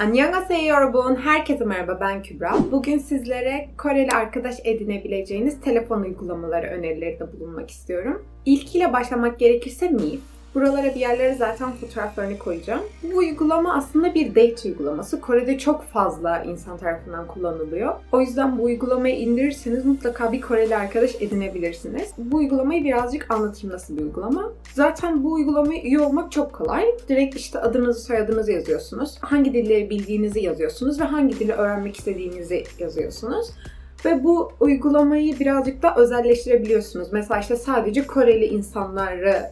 Annyeonghaseyo yorobuğun herkese merhaba ben Kübra. Bugün sizlere Koreli arkadaş edinebileceğiniz telefon uygulamaları önerileri de bulunmak istiyorum. İlkiyle başlamak gerekirse Meet. Buralara bir yerlere zaten fotoğraflarını koyacağım. Bu uygulama aslında bir date uygulaması. Kore'de çok fazla insan tarafından kullanılıyor. O yüzden bu uygulamayı indirirseniz mutlaka bir Koreli arkadaş edinebilirsiniz. Bu uygulamayı birazcık anlatayım nasıl bir uygulama. Zaten bu uygulamaya üye olmak çok kolay. Direkt işte adınızı soyadınızı yazıyorsunuz. Hangi dilleri bildiğinizi yazıyorsunuz ve hangi dili öğrenmek istediğinizi yazıyorsunuz. Ve bu uygulamayı birazcık da özelleştirebiliyorsunuz. Mesela işte sadece Koreli insanları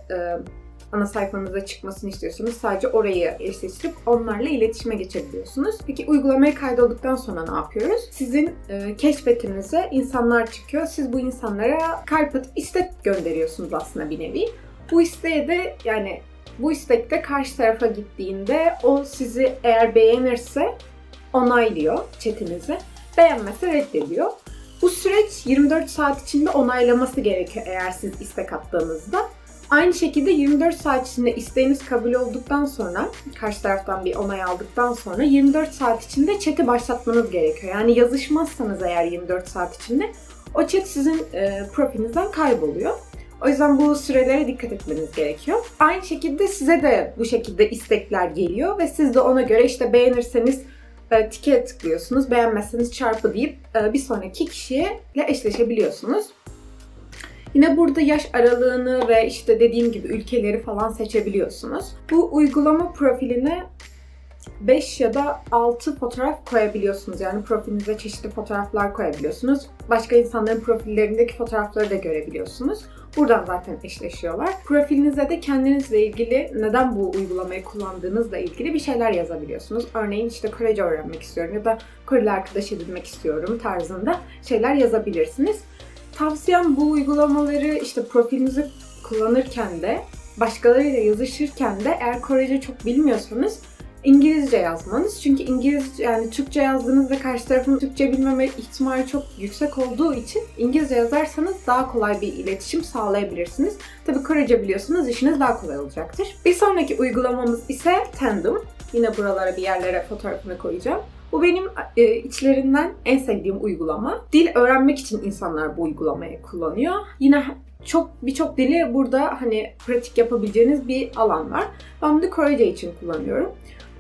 ana sayfanıza çıkmasını istiyorsanız sadece orayı eşleştirip onlarla iletişime geçebiliyorsunuz. Peki uygulamaya kaydolduktan sonra ne yapıyoruz? Sizin e, keşfetinize insanlar çıkıyor. Siz bu insanlara kalp atıp istek gönderiyorsunuz aslında bir nevi. Bu isteğe de yani bu istekte karşı tarafa gittiğinde o sizi eğer beğenirse onaylıyor chatinizi. Beğenmezse reddediyor. Bu süreç 24 saat içinde onaylaması gerekiyor eğer siz istek attığınızda. Aynı şekilde 24 saat içinde isteğiniz kabul olduktan sonra, karşı taraftan bir onay aldıktan sonra 24 saat içinde chat'i başlatmanız gerekiyor. Yani yazışmazsanız eğer 24 saat içinde o chat sizin e, profilinizden kayboluyor. O yüzden bu sürelere dikkat etmeniz gerekiyor. Aynı şekilde size de bu şekilde istekler geliyor ve siz de ona göre işte beğenirseniz e, tike tıklıyorsunuz, beğenmezseniz çarpı deyip e, bir sonraki kişiyle eşleşebiliyorsunuz. Yine burada yaş aralığını ve işte dediğim gibi ülkeleri falan seçebiliyorsunuz. Bu uygulama profiline 5 ya da 6 fotoğraf koyabiliyorsunuz. Yani profilinize çeşitli fotoğraflar koyabiliyorsunuz. Başka insanların profillerindeki fotoğrafları da görebiliyorsunuz. Buradan zaten eşleşiyorlar. Profilinize de kendinizle ilgili neden bu uygulamayı kullandığınızla ilgili bir şeyler yazabiliyorsunuz. Örneğin işte Korece öğrenmek istiyorum ya da Koreli arkadaş edinmek istiyorum tarzında şeyler yazabilirsiniz. Tavsiyem bu uygulamaları işte profilinizi kullanırken de başkalarıyla yazışırken de eğer Korece çok bilmiyorsanız İngilizce yazmanız. Çünkü İngilizce yani Türkçe yazdığınızda karşı tarafın Türkçe bilmeme ihtimali çok yüksek olduğu için İngilizce yazarsanız daha kolay bir iletişim sağlayabilirsiniz. Tabii Korece biliyorsanız işiniz daha kolay olacaktır. Bir sonraki uygulamamız ise Tandem. Yine buralara bir yerlere fotoğrafını koyacağım. Bu benim e, içlerinden en sevdiğim uygulama. Dil öğrenmek için insanlar bu uygulamayı kullanıyor. Yine çok birçok dili burada hani pratik yapabileceğiniz bir alan var. Ben de Korece için kullanıyorum.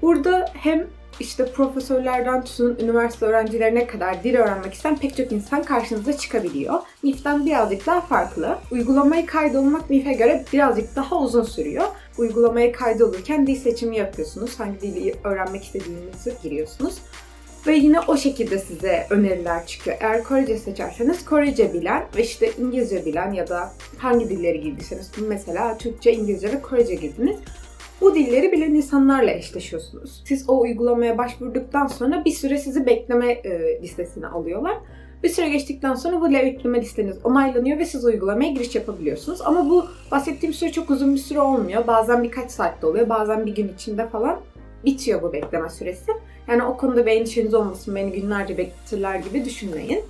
Burada hem işte profesörlerden tutun üniversite öğrencilerine kadar dil öğrenmek isteyen pek çok insan karşınıza çıkabiliyor. MIF'ten birazcık daha farklı. Uygulamaya kaydolmak MIF'e göre birazcık daha uzun sürüyor. Uygulamaya kaydolurken dil seçimi yapıyorsunuz. Hangi dili öğrenmek istediğinizi giriyorsunuz. Ve yine o şekilde size öneriler çıkıyor. Eğer Korece seçerseniz Korece bilen ve işte İngilizce bilen ya da hangi dilleri girdiyseniz mesela Türkçe, İngilizce ve Korece girdiniz. Bu dilleri bilen insanlarla eşleşiyorsunuz. Siz o uygulamaya başvurduktan sonra bir süre sizi bekleme e, listesine alıyorlar. Bir süre geçtikten sonra bu bekleme listeniz onaylanıyor ve siz uygulamaya giriş yapabiliyorsunuz. Ama bu bahsettiğim süre çok uzun bir süre olmuyor. Bazen birkaç saatte oluyor, bazen bir gün içinde falan bitiyor bu bekleme süresi. Yani o konuda bir endişeniz olmasın, beni günlerce bekletirler gibi düşünmeyin.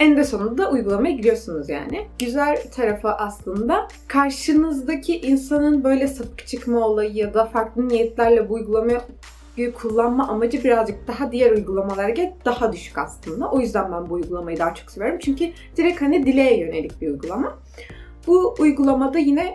En de sonunda uygulamaya giriyorsunuz yani. Güzel tarafı aslında karşınızdaki insanın böyle sapık çıkma olayı ya da farklı niyetlerle bu uygulamayı kullanma amacı birazcık daha diğer uygulamalara göre daha düşük aslında. O yüzden ben bu uygulamayı daha çok seviyorum. Çünkü direkt hani dile yönelik bir uygulama. Bu uygulamada yine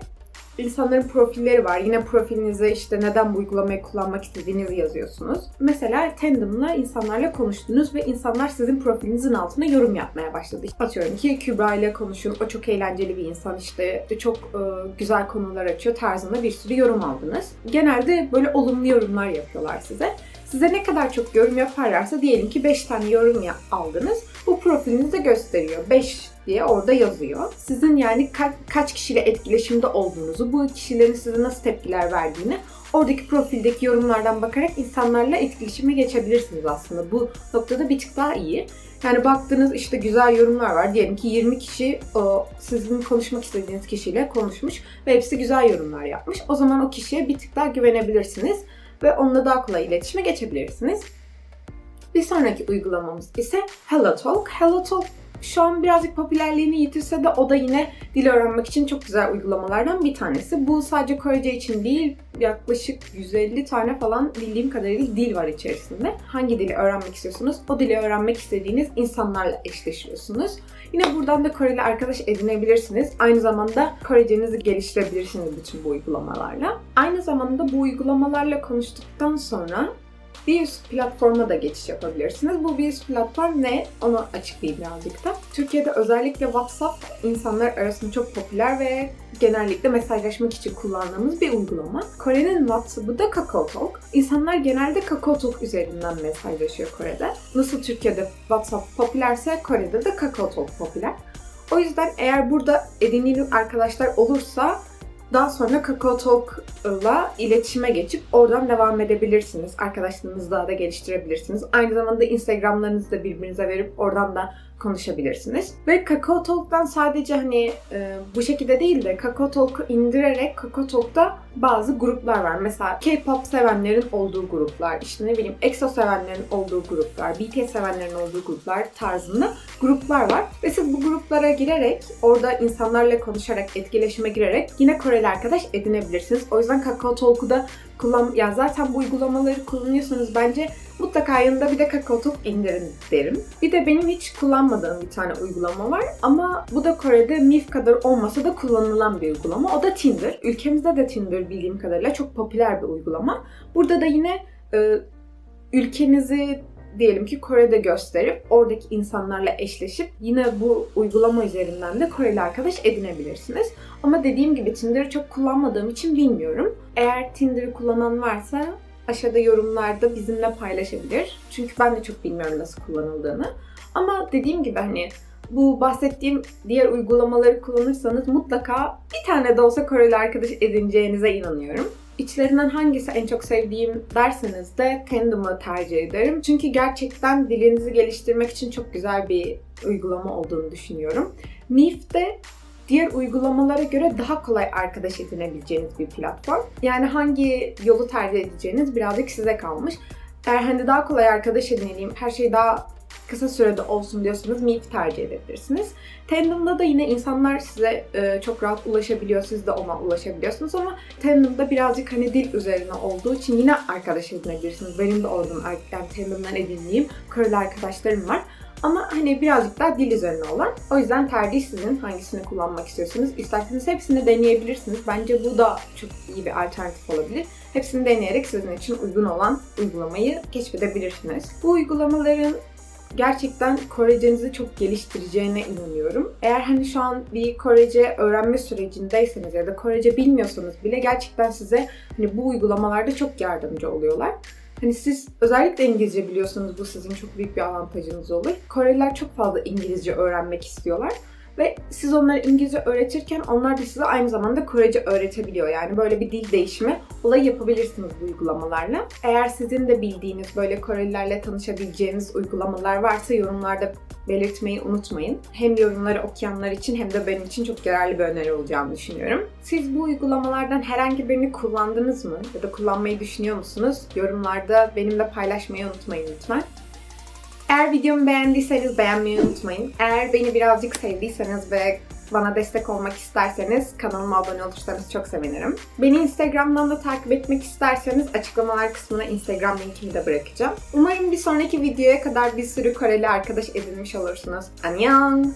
insanların profilleri var. Yine profilinize işte neden bu uygulamayı kullanmak istediğinizi yazıyorsunuz. Mesela Tandem'la insanlarla konuştunuz ve insanlar sizin profilinizin altına yorum yapmaya başladı. Atıyorum ki Kübra ile konuşun, o çok eğlenceli bir insan işte çok e, güzel konular açıyor tarzında bir sürü yorum aldınız. Genelde böyle olumlu yorumlar yapıyorlar size. Size ne kadar çok yorum yaparlarsa diyelim ki 5 tane yorum aldınız. Bu profilinize gösteriyor. 5 diye orada yazıyor. Sizin yani ka- kaç kişiyle etkileşimde olduğunuzu, bu kişilerin size nasıl tepkiler verdiğini oradaki profildeki yorumlardan bakarak insanlarla etkileşime geçebilirsiniz aslında. Bu noktada bir tık daha iyi. Yani baktığınız işte güzel yorumlar var. Diyelim ki 20 kişi o, sizin konuşmak istediğiniz kişiyle konuşmuş ve hepsi güzel yorumlar yapmış. O zaman o kişiye bir tık daha güvenebilirsiniz ve onunla daha kolay iletişime geçebilirsiniz. Bir sonraki uygulamamız ise HelloTalk. HelloTalk Şu an birazcık popülerliğini yitirse de o da yine dil öğrenmek için çok güzel uygulamalardan bir tanesi. Bu sadece Korece için değil, yaklaşık 150 tane falan bildiğim kadarıyla dil var içerisinde. Hangi dili öğrenmek istiyorsunuz? O dili öğrenmek istediğiniz insanlarla eşleşiyorsunuz. Yine buradan da Koreli arkadaş edinebilirsiniz. Aynı zamanda Korecenizi geliştirebilirsiniz bütün bu uygulamalarla. Aynı zamanda bu uygulamalarla konuştuktan sonra bir üst platforma da geçiş yapabilirsiniz. Bu bir üst platform ne? Onu açıklayayım birazcık da. Türkiye'de özellikle WhatsApp insanlar arasında çok popüler ve genellikle mesajlaşmak için kullandığımız bir uygulama. Kore'nin WhatsApp'ı da KakaoTalk. İnsanlar genelde KakaoTalk üzerinden mesajlaşıyor Kore'de. Nasıl Türkiye'de WhatsApp popülerse Kore'de de KakaoTalk popüler. O yüzden eğer burada edindiğiniz arkadaşlar olursa daha sonra Kakao Talk'la iletişime geçip oradan devam edebilirsiniz. Arkadaşlarınızı daha da geliştirebilirsiniz. Aynı zamanda Instagram'larınızı da birbirinize verip oradan da konuşabilirsiniz. Ve Kakao Talk'tan sadece hani e, bu şekilde değil de Kakao Talk'u indirerek Kakao Talk'ta bazı gruplar var. Mesela K-pop sevenlerin olduğu gruplar, işte ne bileyim EXO sevenlerin olduğu gruplar, BTS sevenlerin olduğu gruplar tarzında gruplar var. Ve siz bu gruplara girerek, orada insanlarla konuşarak, etkileşime girerek yine Koreli arkadaş edinebilirsiniz. O yüzden Kakao Talk'u da kullan... Ya zaten bu uygulamaları kullanıyorsanız bence mutlaka yanında bir de Kakao Talk indirin derim. Bir de benim hiç kullanmadığım bir tane uygulama var ama bu da Kore'de MIF kadar olmasa da kullanılan bir uygulama. O da Tinder. Ülkemizde de Tinder bildiğim kadarıyla çok popüler bir uygulama. Burada da yine e, ülkenizi diyelim ki Kore'de gösterip oradaki insanlarla eşleşip yine bu uygulama üzerinden de Koreli arkadaş edinebilirsiniz. Ama dediğim gibi Tinder'ı çok kullanmadığım için bilmiyorum. Eğer Tinder'ı kullanan varsa aşağıda yorumlarda bizimle paylaşabilir. Çünkü ben de çok bilmiyorum nasıl kullanıldığını. Ama dediğim gibi hani bu bahsettiğim diğer uygulamaları kullanırsanız mutlaka bir tane de olsa Koreli arkadaş edineceğinize inanıyorum. İçlerinden hangisi en çok sevdiğim derseniz de Tandem'ı tercih ederim. Çünkü gerçekten dilinizi geliştirmek için çok güzel bir uygulama olduğunu düşünüyorum. Meef de diğer uygulamalara göre daha kolay arkadaş edinebileceğiniz bir platform. Yani hangi yolu tercih edeceğiniz birazcık size kalmış. Eğer hani daha kolay arkadaş edineyim, her şey daha kısa sürede olsun diyorsanız Meet tercih edebilirsiniz. Tandem'da da yine insanlar size e, çok rahat ulaşabiliyor, siz de ona ulaşabiliyorsunuz ama Tandem'da birazcık hani dil üzerine olduğu için yine arkadaş edinebilirsiniz. Benim de oradan yani Tandem'dan edindiğim Koreli arkadaşlarım var. Ama hani birazcık daha dil üzerine olan. O yüzden tercih sizin hangisini kullanmak istiyorsunuz. İsterseniz hepsini deneyebilirsiniz. Bence bu da çok iyi bir alternatif olabilir. Hepsini deneyerek sizin için uygun olan uygulamayı keşfedebilirsiniz. Bu uygulamaların gerçekten Korecenizi çok geliştireceğine inanıyorum. Eğer hani şu an bir Korece öğrenme sürecindeyseniz ya da Korece bilmiyorsanız bile gerçekten size hani bu uygulamalarda çok yardımcı oluyorlar. Hani siz özellikle İngilizce biliyorsanız bu sizin çok büyük bir avantajınız olur. Koreliler çok fazla İngilizce öğrenmek istiyorlar. Ve siz onlara İngilizce öğretirken onlar da size aynı zamanda Korece öğretebiliyor. Yani böyle bir dil değişimi olayı yapabilirsiniz bu uygulamalarla. Eğer sizin de bildiğiniz böyle Korelilerle tanışabileceğiniz uygulamalar varsa yorumlarda belirtmeyi unutmayın. Hem yorumları okuyanlar için hem de benim için çok yararlı bir öneri olacağını düşünüyorum. Siz bu uygulamalardan herhangi birini kullandınız mı? Ya da kullanmayı düşünüyor musunuz? Yorumlarda benimle paylaşmayı unutmayın lütfen. Eğer videomu beğendiyseniz beğenmeyi unutmayın. Eğer beni birazcık sevdiyseniz ve bana destek olmak isterseniz kanalıma abone olursanız çok sevinirim. Beni Instagram'dan da takip etmek isterseniz açıklamalar kısmına Instagram linkimi de bırakacağım. Umarım bir sonraki videoya kadar bir sürü Koreli arkadaş edinmiş olursunuz. Annyeong!